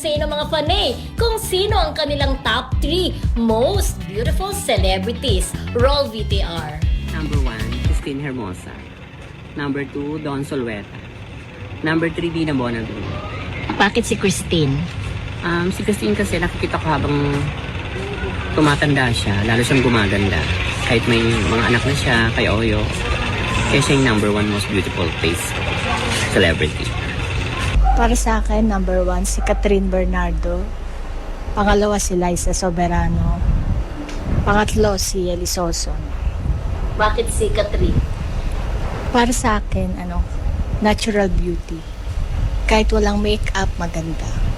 sino mga fanay kung sino ang kanilang top 3 most beautiful celebrities. Roll VTR. Number one, Christine Hermosa. Number two, Don Solweta. Number three, Dina Bonavie. Bakit si Christine? Um, si Christine kasi nakikita ko habang tumatanda siya, lalo siyang gumaganda. Kahit may mga anak na siya, kay Oyo, kaya siya yung number one most beautiful face celebrity. Para sa akin, number one, si Catherine Bernardo. Pangalawa, si Liza Soberano. Pangatlo, si Elisoso. Bakit si Catherine? Para sa akin, ano, natural beauty. Kahit walang make-up, maganda.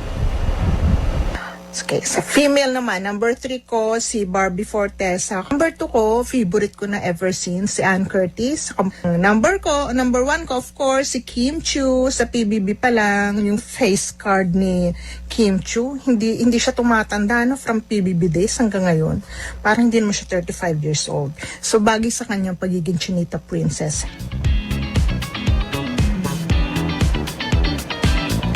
Okay, sa female naman, number 3 ko si Barbie Fortesa. Number 2 ko, favorite ko na ever since, si Ann Curtis. Um, Number ko, number 1 ko, of course, si Kim Chu. Sa PBB pa lang, yung face card ni Kim Chu. Hindi, hindi siya tumatanda, no, from PBB days hanggang ngayon. Parang hindi naman siya 35 years old. So, bagay sa kanyang pagiging Chinita Princess.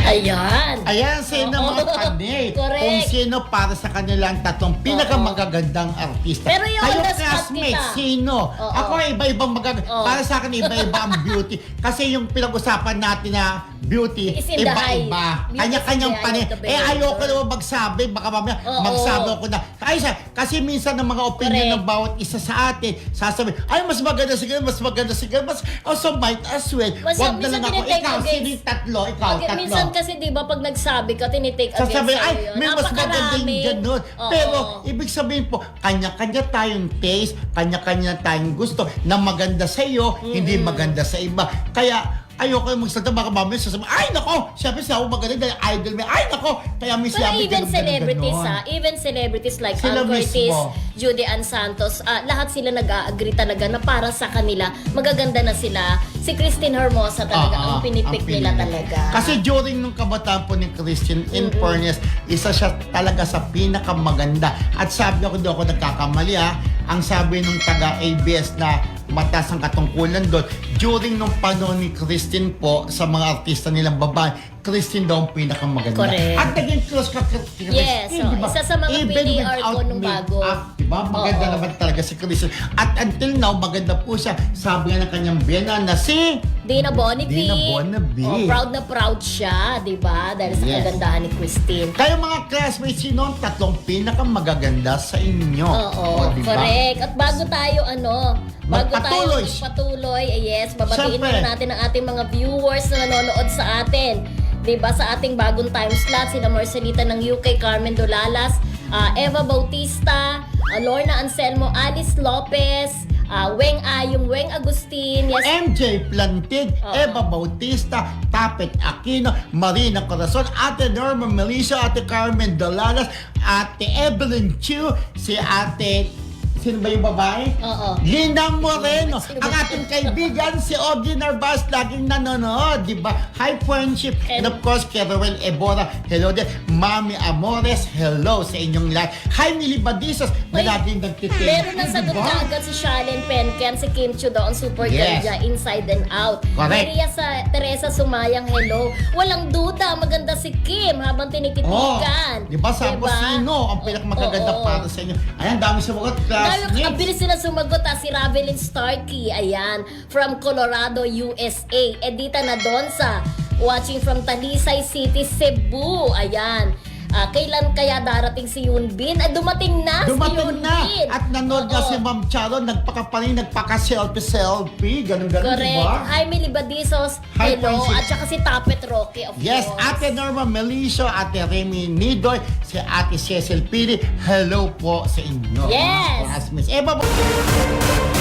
Ayan. Ayan, sino Oo. mga panay. Correct. Kung sino para sa kanilang tatlong pinakamagagandang artista. Pero yung Kayo on the spot classmates, kita. sino? Oo. Ako iba-ibang magaganda. Oo. Para sa akin, iba-iba ang beauty. Kasi yung pinag-usapan natin na beauty, Is in the iba-iba. high. Beauty Kanya-kanyang is in the panay. eye of the Eh, beholder. ayoko naman magsabi. Baka mamaya Oo. magsabi ako na. Ay, sa- kasi minsan ng mga opinion Correct. ng bawat isa sa atin, sasabi, ay, mas maganda si ganun, mas maganda si ganun, mas also might as well. Mas- Wag na minsan lang ako. tinitake Ikaw, against- sino yung tatlo? Ikaw, tatlo. minsan kasi 'di ba pag nagsabi ka tinitake against Sasabi, ay, sa'yo yun. may mas maganda yung Napakarami. ganun. Oo. Pero, ibig sabihin po, kanya-kanya tayong taste, kanya-kanya tayong gusto na maganda sa iyo, hindi maganda sa iba. Kaya, ayoko yung magsalita, baka mamaya sasabihin, ay, nako, syempre siya ako maganda dahil idol mo. Ay, nako, kaya may Pero sinabi even ganun, ganun, celebrities ganun. ha, even celebrities like Sila Ann Curtis, mismo. Judy Ann Santos, ah, lahat sila nag-agree talaga na para sa kanila, magaganda na sila. Si Christine Hermosa talaga Oo, ang pinipik ang nila pinili. talaga. Kasi during nung kabataan po ni Christian, in fairness, isa siya talaga sa pinakamaganda. At sabi ako doon ako nagkakamali ha, ang sabi nung taga-ABS na mataas ang katungkulan doon, during nung panahon ni Christine po sa mga artista nilang babae, Christine daw ang pinakamaganda. Correct. At naging close ka kay Christine, Yes, so, di ba? isa sa mga PDR ko nung bago. make-up, Diba? Maganda Oo. naman talaga si Christian. At until now, maganda po siya. Sabi nga ng kanyang biyana na si Dina Bonnevie. Dina Bonnevie. Oh, proud na proud siya, 'di ba? Dahil sa Yes. kagandahan ni Christine. Kayo mga classmates, sino ang tatlong pinakamagaganda sa inyo? Oo, O, diba? correct. At bago tayo ano, bago Magpatuloy. tayo magpatuloy, eh, yes, babatiin Siyempre. muna natin ang ating mga viewers na nanonood sa atin. 'Di ba sa ating bagong time slot, sina Marcelita ng UK, Carmen Dolalas, ah, Eva Bautista, ah, Lorna Anselmo, Alice Lopez, ah, Weng Ayong, Weng Agustin, yes, MJ Plantig, Oo. Eva Bautista, Tapet Aquino, Marina Corazon, Ate Norma Melissa, Ate Carmen Dolalas, Ate Evelyn Chu, si Ate Sino ba yung babae? Oo. Linda Moreno. Sino Ang ba? ating kaibigan, si Ogie Narvas, laging nanonood, di ba? High friendship. And, And- of course, kay Roel Ebora, hello din. Mami Amores, hello sa inyong lahat. Hi, Mili Badisas, na May- laging nagtitin. Meron na agad si Shalen Penken, si Kim Chu ang super Yes. ganda, inside and out. Correct. Maria sa Teresa Sumayang, hello. Walang duda, maganda si Kim habang tinititigan. Oh, di ba sabi ko, sino ang pinakamagaganda Oo. para sa inyo? Ayan, dami sumagot, Dahil ang classmates. bilis sila sumagot ah, si Ravelin Starkey, ayan, from Colorado, USA. Edita Nadonsa, watching from Talisay City, Cebu, ayan. Ah, kailan kaya darating si Yoon Bin? Ah, dumating na si Yoon Dumating na. Bin. At nanood Oo. si Ma'am Charo, nagpakapaling, nagpaka-selfie-selfie, ganun-ganun, di Correct. ba? Jaime Libadizos, Hi, hello. Francis. At saka si Tapet Rocky, of Yes, course. Ate Norma Melicio, Ate Remy Nidoy, si Ate Cecil Pili, hello po sa inyo. Yes. mga classmates. Eh, baba-